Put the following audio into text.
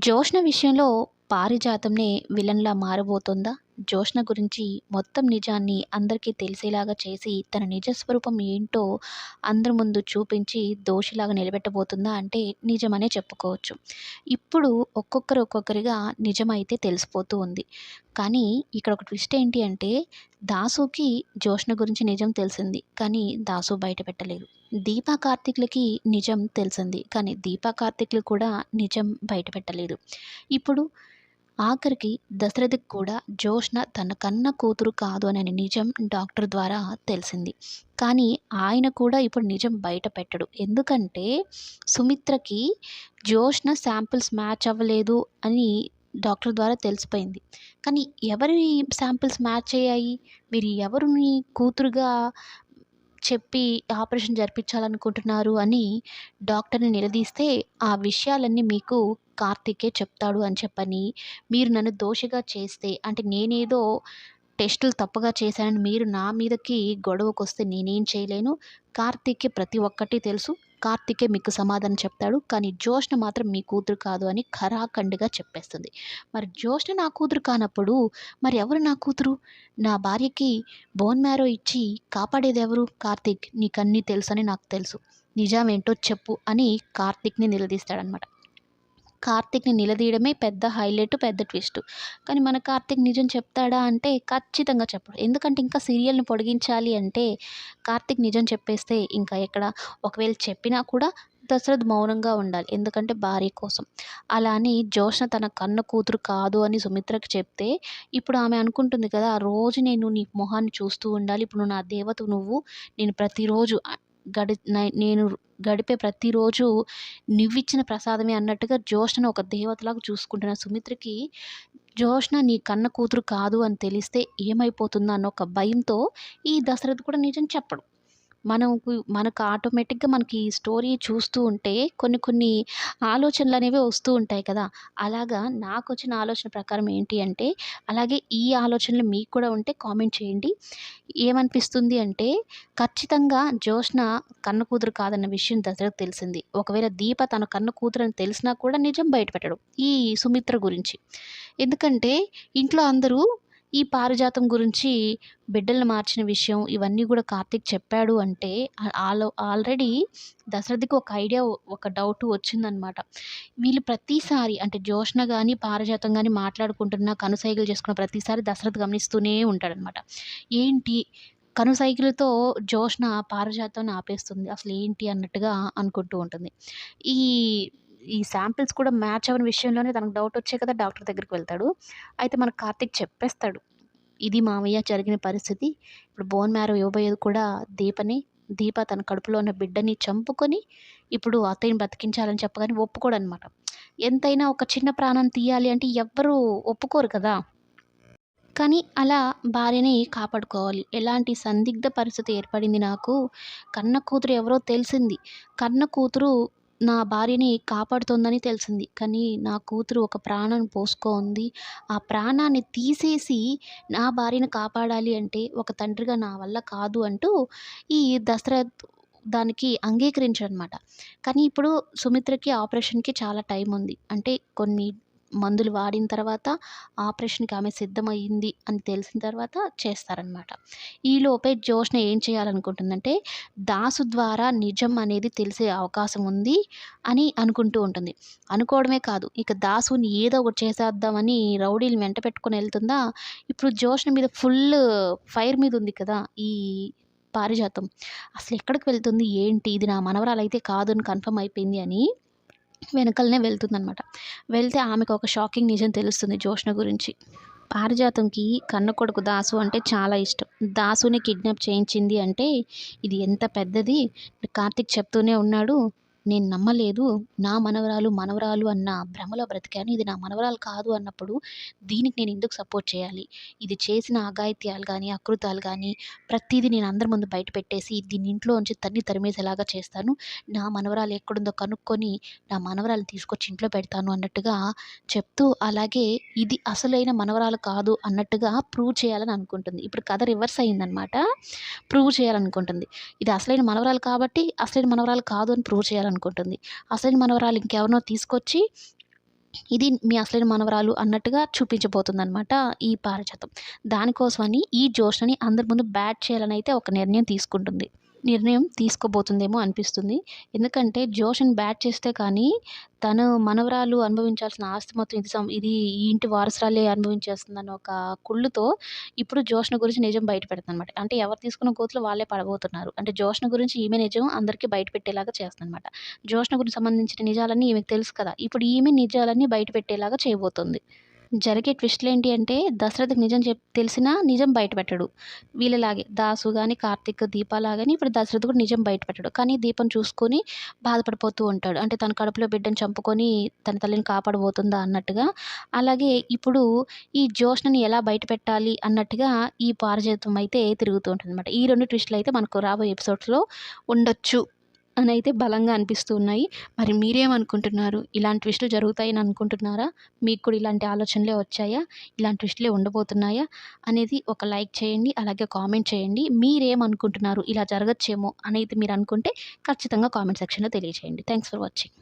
జోష్న విషయంలో పారిజాతంనే విలన్‌లా మారబోతోందా? జోష్న గురించి మొత్తం నిజాన్ని అందరికీ తెలిసేలాగా చేసి, తన నిజ స్వరూపం ఏంటో అందరి ముందు చూపించి దోషిలాగా నిలబెట్టబోతుందా అంటే నిజమనే చెప్పుకోవచ్చు. ఇప్పుడు ఒక్కొక్కరు ఒక్కొక్కరిగా నిజమైతే తెలిసిపోతూ ఉంది. కానీ ఇక్కడ ఒక ట్విస్ట్ ఏంటి అంటే దాసుకి జోష్న గురించి నిజం తెలిసింది. కానీ దాసు బయట పెట్టలేదు. దీపా, కార్తిక్లకి నిజం తెలిసింది. కానీ దీపా, కార్తిక్లు కూడా నిజం బయట పెట్టలేదు. ఇప్పుడు ఆఖరికి దశరథకి కూడా జోష్న తన కన్న కూతురు కాదు అనే నిజం డాక్టర్ ద్వారా తెలిసింది. కానీ ఆయన కూడా ఇప్పుడు నిజం బయట పెట్టడు. ఎందుకంటే సుమిత్రకి జోష్న శాంపిల్స్ మ్యాచ్ అవ్వలేదు అని డాక్టర్ ద్వారా తెలిసిపోయింది. కానీ ఎవరి శాంపిల్స్ మ్యాచ్ అయ్యాయి? మీరు ఎవరిని కూతురుగా చెప్పి ఆపరేషన్ జరిపించాలనుకుంటున్నారు అని డాక్టర్‌ని నిలదీస్తే, ఆ విషయాలన్నీ మీకు కార్తీకే చెప్తాడు అని చెప్పని, మీరు నన్ను దోషిగా చేస్తే అంటే నేనేదో టెస్టులు తప్పుగా చేశానని మీరు నా మీదకి గొడవకొస్తే నేనేం చేయలేను. కార్తీక్‌కి ప్రతి ఒక్కటి తెలుసు. కార్తీకే మీకు సమాధానం చెప్తాడు. కానీ జ్యోష్ణ మాత్రం మీ కూతురు కాదు అని ఖరాఖండిగా చెప్పేస్తుంది. మరి జ్యోష్ణ నా కూతురు కానప్పుడు మరి ఎవరు నా కూతురు? నా భార్యకి బోన్ మ్యారో ఇచ్చి కాపాడేది ఎవరు కార్తీక్. నీకన్నీ తెలుసని నాకు తెలుసు. నిజమేంటో చెప్పు అని కార్తీక్‌ని నిలదీస్తాడనమాట. కార్తీక్‌ని నిలదీయడమే పెద్ద హైలైట్, పెద్ద ట్విస్ట్. కానీ మన కార్తీక్ నిజం చెప్తాడా అంటే ఖచ్చితంగా చెప్పడు. ఎందుకంటే ఇంకా సీరియల్‌ని పొడిగించాలి అంటే కార్తీక్ నిజం చెప్పేస్తే ఇంకా ఎక్కడ ఒకవేళ చెప్పినా కూడా దశరథ్ మౌనంగా ఉండాలి. ఎందుకంటే భార్య కోసం. అలా అని జోష్న తన కన్న కూతురు కాదు అని సుమిత్రకి చెప్తే ఇప్పుడు ఆమె అనుకుంటుంది కదా! ఆ రోజు నేను నీ మొహాన్ని చూస్తూ ఉండాలి. ఇప్పుడు నా దేవత నువ్వు. నేను ప్రతిరోజు గడి నై నేను గడిపే ప్రతిరోజు నువ్విచ్చిన ప్రసాదమే అన్నట్టుగా జోష్నను ఒక దేవతలాగా చూసుకుంటున్న సుమిత్రకి జోష్న నీ కన్న కూతురు కాదు అని తెలిస్తే ఏమైపోతుందో అన్న ఒక భయంతో ఈ దశరథ్ కూడా నిజం చెప్పడు. మనకు మనకు ఆటోమేటిక్‌గా మనకి ఈ స్టోరీ చూస్తూ ఉంటే కొన్ని కొన్ని ఆలోచనలు అనేవి వస్తూ ఉంటాయి కదా! అలాగా నాకు వచ్చిన ఆలోచన ప్రకారం ఏంటి అంటే అలాగే ఈ ఆలోచనలు మీకు కూడా ఉంటే కామెంట్ చేయండి. ఏమనిపిస్తుంది అంటే ఖచ్చితంగా జోష్న కన్న కూతురు కాదన్న విషయం దశరథ్‌కి తెలిసింది. ఒకవేళ దీప తన కన్న కూతురని తెలిసినా కూడా నిజం బయటపెట్టడం ఈ సుమిత్ర గురించి. ఎందుకంటే ఇంట్లో అందరూ ఈ పారిజాతం గురించి బిడ్డలను మార్చిన విషయం ఇవన్నీ కూడా కార్తీక్ చెప్పాడు అంటే ఆలో ఆల్రెడీ దశరథికి ఒక ఐడియా ఒక డౌట్ వచ్చిందనమాట. వీళ్ళు ప్రతిసారి అంటే జోష్ణ కానీ పారిజాతం కానీ మాట్లాడుకుంటున్న కనుసైగలు చేసుకున్న ప్రతిసారి దశరథ్ గమనిస్తూనే ఉంటాడనమాట. ఏంటి కనుసైకిలతో జోష్న పారిజాతాన్ని ఆపేస్తుంది. అసలు ఏంటి అన్నట్టుగా అనుకుంటూ ఉంటుంది. ఈ ఈ శాంపిల్స్ కూడా మ్యాచ్ అవ్వని విషయంలోనే తనకు డౌట్ వచ్చే కదా డాక్టర్ దగ్గరికి వెళ్తాడు. అయితే మన కార్తిక్ చెప్పేస్తాడు. ఇది మామయ్య జరిగిన పరిస్థితి. ఇప్పుడు బోన్ మ్యారో ఇవ్వబోయేది కూడా దీపనే. దీప తన కడుపులో ఉన్న బిడ్డని చంపుకొని ఇప్పుడు అత్తయ్యని బతికించాలని చెప్పగానే ఒప్పుకోడనమాట. ఎంతైనా ఒక చిన్న ప్రాణం తీయాలి అంటే ఎవ్వరూ ఒప్పుకోరు కదా! కానీ అలా భార్యని కాపాడుకోవాలి. ఎలాంటి సందిగ్ధ పరిస్థితి ఏర్పడింది నాకు. కన్న కూతురు ఎవరో తెలిసింది. కన్న కూతురు నా భార్యని కాపాడుతోందని తెలిసింది. కానీ నా కూతురు ఒక ప్రాణం పోసుకోంది. ఆ ప్రాణాన్ని తీసేసి నా భార్యని కాపాడాలి అంటే ఒక తండ్రిగా నా వల్ల కాదు అంటూ ఈ దశరథ్ దానికి అంగీకరించాడనమాట. కానీ ఇప్పుడు సుమిత్రకి ఆపరేషన్‌కి చాలా టైం ఉంది. అంటే కొన్ని మందులు వాడిన తర్వాత ఆపరేషన్‌కి ఆమె సిద్ధమైంది అని తెలిసిన తర్వాత చేస్తారనమాట. ఈలోపే జోష్న ఏం చేయాలనుకుంటుందంటే దాసు ద్వారా నిజం అనేది తెలిసే అవకాశం ఉంది అని అనుకుంటూ ఉంటుంది. అనుకోవడమే కాదు ఇక దాసుని ఏదో ఒకటి చేసేద్దామని రౌడీలు వెంట పెట్టుకుని వెళ్తుందా ఇప్పుడు జోష్న మీద ఫుల్ ఫైర్ మీద ఉంది కదా! ఈ పారిజాతం. అసలు ఎక్కడికి వెళ్తుంది? ఏంటి? ఇది నా మనవరాలైతే కాదు అని కన్ఫర్మ్ అయిపోయింది అని వెనకలనే వెళ్తుందనమాట. వెళ్తే ఆమెకు ఒక షాకింగ్ నిజం తెలుస్తుంది జోష్ణ గురించి. పారిజాతంకి కన్న కొడుకు దాసు అంటే చాలా ఇష్టం. దాసుని కిడ్నాప్ చేయించింది అంటే ఇది ఎంత పెద్దది కార్తీక్ చెప్తూనే ఉన్నాడు. నేను నమ్మలేదు. నా మనవరాలు, మనవరాలు అన్న భ్రమలో బ్రతికాను. ఇది నా మనవరాలు కాదు అన్నప్పుడు దీనికి నేను ఎందుకు సపోర్ట్ చేయాలి? ఇది చేసిన అఘాయిత్యాలు కానీ అకృతాలు కానీ ప్రతిదీ నేను అందరి ముందు బయట పెట్టేసి దీన్ని ఇంట్లోంచి తన్ని తరిమేసేలాగా చేస్తాను. నా మనవరాలు ఎక్కడుందో కనుక్కొని నా మనవరాలు తీసుకొచ్చి ఇంట్లో పెడతాను అన్నట్టుగా చెప్తూ అలాగే ఇది అసలైన మనవరాలు కాదు అన్నట్టుగా ప్రూవ్ చేయాలని అనుకుంటుంది. ఇప్పుడు కథ రివర్స్ అయిందనమాట. ప్రూవ్ చేయాలనుకుంటుంది. ఇది అసలైన మనవరాలు కాబట్టి అసలైన మనవరాలు కాదు అని ప్రూవ్ అనుకుంటుంది. అసలైన మనవరాలు ఇంకెవరినో తీసుకొచ్చి ఇది మీ అసలైన మనవరాలు అన్నట్టుగా చూపించబోతుందనమాట ఈ పారిజాతం. దానికోసమని ఈ జోష్ని అందరి ముందు బ్యాట్ చేయాలని అయితే ఒక నిర్ణయం తీసుకుంటుంది. నిర్ణయం తీసుకోబోతుందేమో అనిపిస్తుంది. ఎందుకంటే జోషన్ బ్యాట్ చేస్తే కానీ తను మనవరాలు అనుభవించాల్సిన ఆస్తి మొత్తం ఇది సం ఇది ఈ ఇంటి వారసురాలే అనుభవించేస్తుందన్న ఒక కుళ్ళుతో ఇప్పుడు జోష్ణ గురించి నిజం బయట అంటే ఎవరు తీసుకున్న గోతులు వాళ్ళే పడబోతున్నారు. అంటే జోష్ణ గురించి ఈమె నిజం అందరికీ బయట పెట్టేలాగా చేస్తుందనమాట జోష్న గురించి సంబంధించిన నిజాలన్నీ ఈమెకు తెలుసు కదా. ఇప్పుడు ఈమె నిజాలన్నీ బయట పెట్టేలాగా చేయబోతుంది. జరిగే ట్విస్ట్లు ఏంటి అంటే దశరథకి నిజం చెప్ తెలిసినా నిజం బయట పెట్టడు వీళ్ళలాగే దాసు కానీ కార్తిక్ దీప లాగానే ఇప్పుడు దశరథ కూడా నిజం బయట పెట్టడు కానీ దీపం చూసుకొని బాధపడిపోతూ ఉంటాడు. అంటే తన కడుపులో బిడ్డను చంపుకొని తన తల్లిని కాపాడబోతుందా అన్నట్టుగా. అలాగే ఇప్పుడు ఈ జ్యోష్ణని ఎలా బయట పెట్టాలి అన్నట్టుగా ఈ పారజీతం అయితే తిరుగుతూ ఉంటుంది అనమాట ఈ రెండు ట్విస్టులు అయితే మనకు రాబోయే ఎపిసోడ్స్లో ఉండొచ్చు. అని అయితే బలంగా అనిపిస్తూ ఉన్నాయి. మరి మీరేమనుకుంటున్నారు? ఇలాంటి ట్విస్టులు జరుగుతాయని అనుకుంటున్నారా? మీకు కూడా ఇలాంటి ఆలోచనలే వచ్చాయా? ఇలాంటి ట్విస్టులే ఉండబోతున్నాయా? అనేది ఒక లైక్ చేయండి అలాగే కామెంట్ చేయండి. మీరేమనుకుంటున్నారు? ఇలా జరగచ్చేమో? అనేది మీరు అనుకుంటే ఖచ్చితంగా కామెంట్ సెక్షన్లో తెలియజేయండి. Thanks for watching.